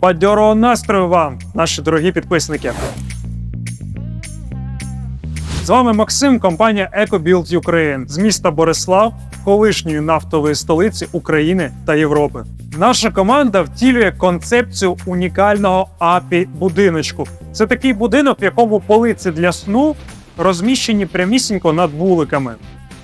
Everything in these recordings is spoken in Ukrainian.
Бадьорого настрою вам, наші дорогі підписники. З вами Максим, компанія EcoBuild Ukraine з міста Борислав, колишньої нафтової столиці України та Європи. Наша команда втілює концепцію унікального апі будиночку. Це такий будинок, в якому полиці для сну розміщені прямісінько над вуликами.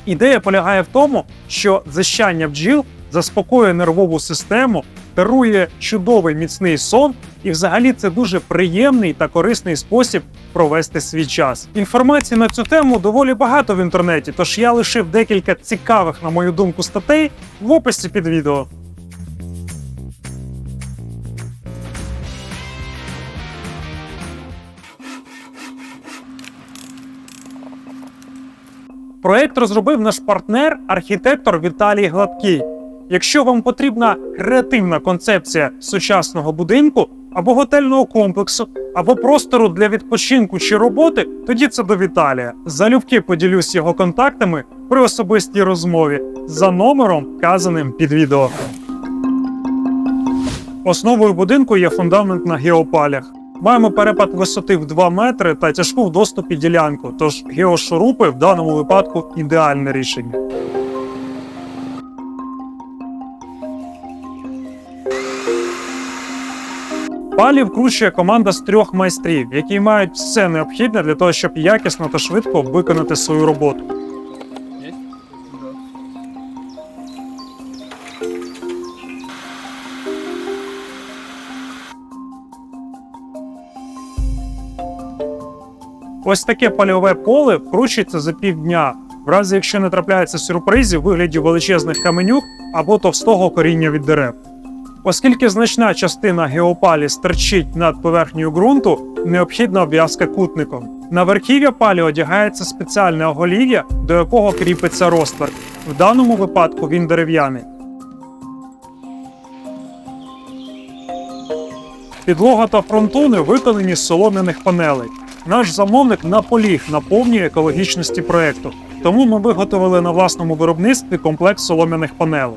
Ідея полягає в тому, що зищання бджіл заспокоює нервову систему, дарує чудовий міцний сон, і взагалі це дуже приємний та корисний спосіб провести свій час. Інформації на цю тему доволі багато в інтернеті, тож я лишив декілька цікавих, на мою думку, статей в описі під відео. Проект розробив наш партнер, архітектор Віталій Гладкий. Якщо вам потрібна креативна концепція сучасного будинку або готельного комплексу, або простору для відпочинку чи роботи, тоді це до Віталія. Залюбки поділюсь його контактами при особистій розмові за номером, вказаним під відео. Основою будинку є фундамент на геопалях. Маємо перепад висоти в 2 метри та тяжку в доступі ділянку, тож геошурупи в даному випадку ідеальне рішення. Палі вкручує команда з трьох майстрів, які мають все необхідне для того, щоб якісно та швидко виконати свою роботу. Ось таке польове поле вкручується за півдня, в разі якщо не трапляється сюрпризів у вигляді величезних каменюк або товстого коріння від дерев. Оскільки значна частина геопалі стерчить над поверхнею ґрунту, необхідна обв'язка кутником. На верхів'я палі одягається спеціальне оголів'я, до якого кріпиться розтвор. В даному випадку він дерев'яний. Підлога та фронтони виконані з солом'яних панелей. Наш замовник наполіг на повній екологічності проекту, тому ми виготовили на власному виробництві комплекс солом'яних панелей.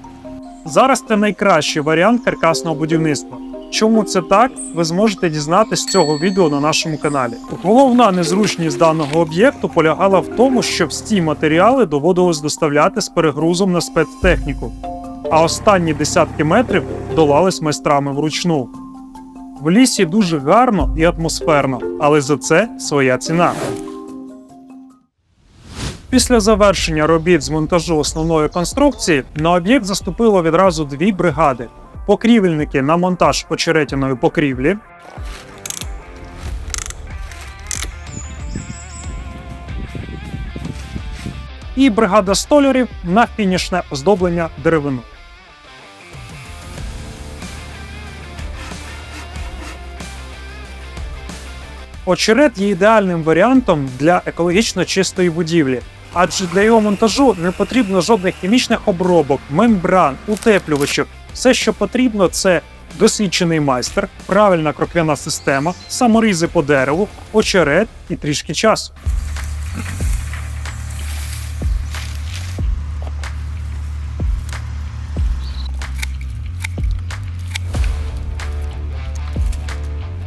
Зараз це найкращий варіант каркасного будівництва. Чому це так, ви зможете дізнатися з цього відео на нашому каналі. Головна незручність даного об'єкту полягала в тому, що всі матеріали доводилось доставляти з перегрузом на спецтехніку, а останні десятки метрів долались майстрами вручну. В лісі дуже гарно і атмосферно, але за це своя ціна. Після завершення робіт з монтажу основної конструкції на об'єкт заступило відразу дві бригади: покрівельники на монтаж очеретяної покрівлі. І бригада столярів на фінішне оздоблення деревину. Очерет є ідеальним варіантом для екологічно чистої будівлі, адже для його монтажу не потрібно жодних хімічних обробок, мембран, утеплювачів. Все, що потрібно, це досвідчений майстер, правильна кроквяна система, саморізи по дереву, очерет і трішки часу.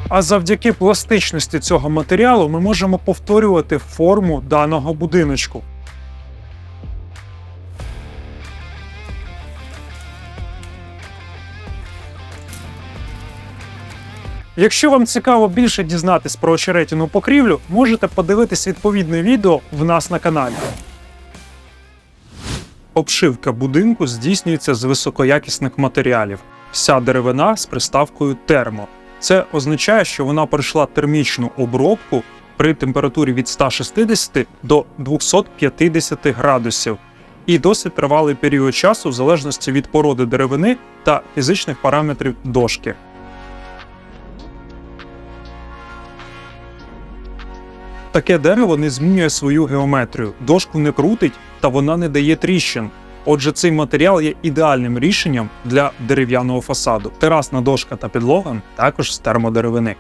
А завдяки пластичності цього матеріалу ми можемо повторювати форму даного будиночку. Якщо вам цікаво більше дізнатись про очеретяну покрівлю, можете подивитись відповідне відео в нас на каналі. Обшивка будинку здійснюється з високоякісних матеріалів. Вся деревина з приставкою термо. Це означає, що вона пройшла термічну обробку при температурі від 160 до 250 градусів і досить тривалий період часу в залежності від породи деревини та фізичних параметрів дошки. Таке дерево не змінює свою геометрію, дошку не крутить та вона не дає тріщин. Отже, цей матеріал є ідеальним рішенням для дерев'яного фасаду. Терасна дошка та підлога також з термодеревини.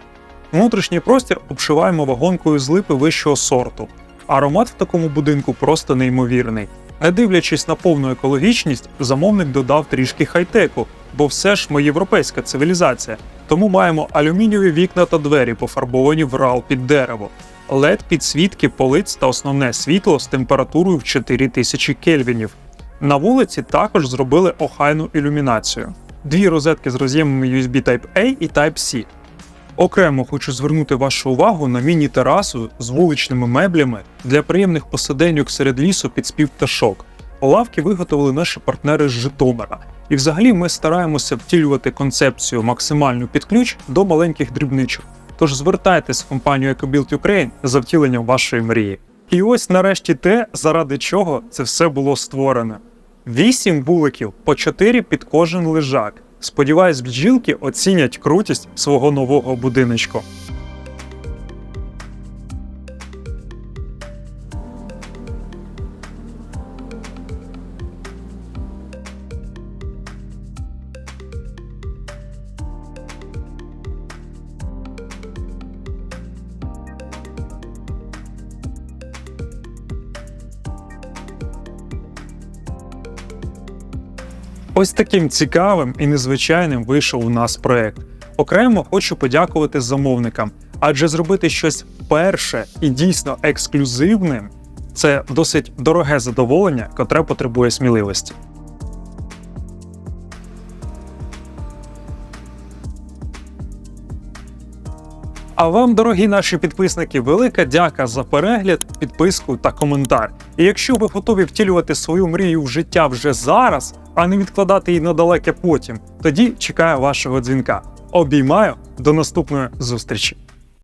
Внутрішній простір обшиваємо вагонкою з липи вищого сорту. Аромат в такому будинку просто неймовірний. Не дивлячись на повну екологічність, замовник додав трішки хай-теку, бо все ж ми європейська цивілізація. Тому маємо алюмінієві вікна та двері, пофарбовані в рал під дерево, led підсвітки полиць та основне світло з температурою в 4000 кельвінів. На вулиці також зробили охайну ілюмінацію. Дві розетки з роз'ємами USB Type-A і Type-C. Окремо хочу звернути вашу увагу на міні-терасу з вуличними меблями для приємних посиденьок серед лісу під спів пташок. Лавки виготовили наші партнери з Житомира. І взагалі ми стараємося втілювати концепцію максимальну під ключ до маленьких дрібничок. Тож звертайтесь в компанію EcoBuild Ukraine за втіленням вашої мрії. І ось нарешті те, заради чого це все було створене. Вісім вуликів по чотири під кожен лежак. Сподіваюсь, бджілки оцінять крутість свого нового будиночку. Ось таким цікавим і незвичайним вийшов у нас проект. Окремо хочу подякувати замовникам, адже зробити щось перше і дійсно ексклюзивним це досить дороге задоволення, котре потребує сміливості. А вам, дорогі наші підписники, велика дяка за перегляд, підписку та коментар. І якщо ви готові втілювати свою мрію в життя вже зараз, а не відкладати її на далеке потім, тоді чекаю вашого дзвінка. Обіймаю до наступної зустрічі.